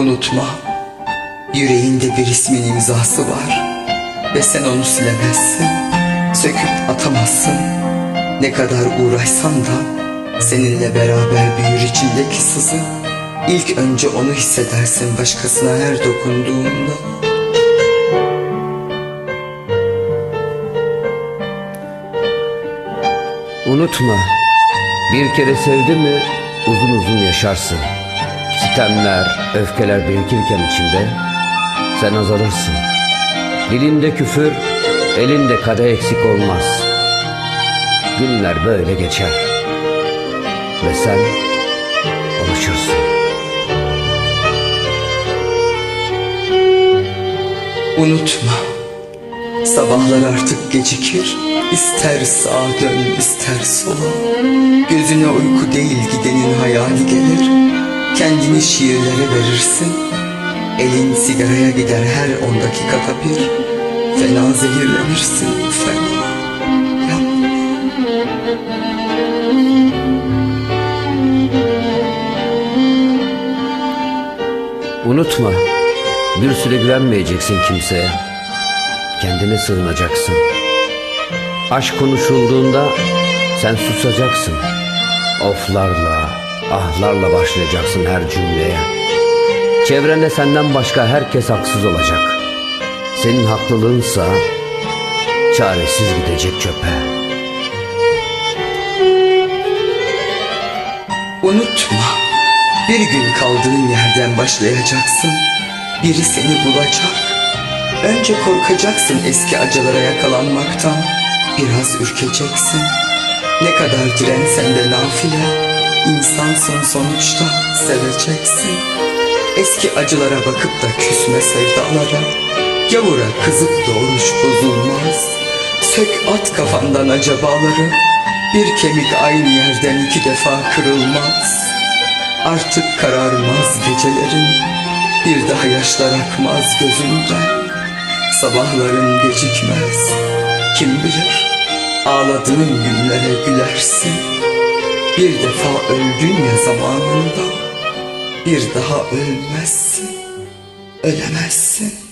Unutma, yüreğinde bir ismin imzası var ve sen onu silemezsin, söküp atamazsın. Ne kadar uğraşsan da seninle beraber büyür içindeki sızı. İlk önce onu hissedersin başkasına her dokunduğunda. Unutma, bir kere sevdin mi uzun uzun yaşarsın. Sitemler, öfkeler birikirken içinde sen azalırsın. Dilinde küfür, elinde kadeh eksik olmaz. Günler böyle geçer ve sen alışırsın. Unutma, sabahlar artık gecikir, ister sağa dön ister sola. Gözüne uyku değil gidenin hayali gelir, kendini şiirlere verirsin. Elin sigaraya gider her on dakikada bir, fena zehirlenirsin fena. Yapma. Unutma, bir süre güvenmeyeceksin kimseye. Kendine sığınacaksın. Aşk konuşulduğunda sen susacaksın. Oflarla, ahlarla başlayacaksın her cümleye. Çevrende senden başka herkes haksız olacak. Senin haklılığınsa çaresiz gidecek çöpe. Unutma, bir gün kaldığın yerden başlayacaksın. Biri seni bulacak. Önce korkacaksın eski acılara yakalanmaktan. Biraz ürkeceksin. Ne kadar dirensen de nafile. İnsansın sonuçta seveceksin. Eski acılara bakıp da küsme sevdalara. Gavura kızıp oruç bozulmaz. Sök at kafandan acabaları. Bir kemik aynı yerden iki defa kırılmaz. Artık kararmaz gecelerin, bir daha yaşlar akmaz gözünden. Sabahların gecikmez, kim bilir ağladığın günlere gülersin. Bir defa öldün ya zamanında, bir daha ölmezsin, ölemezsin.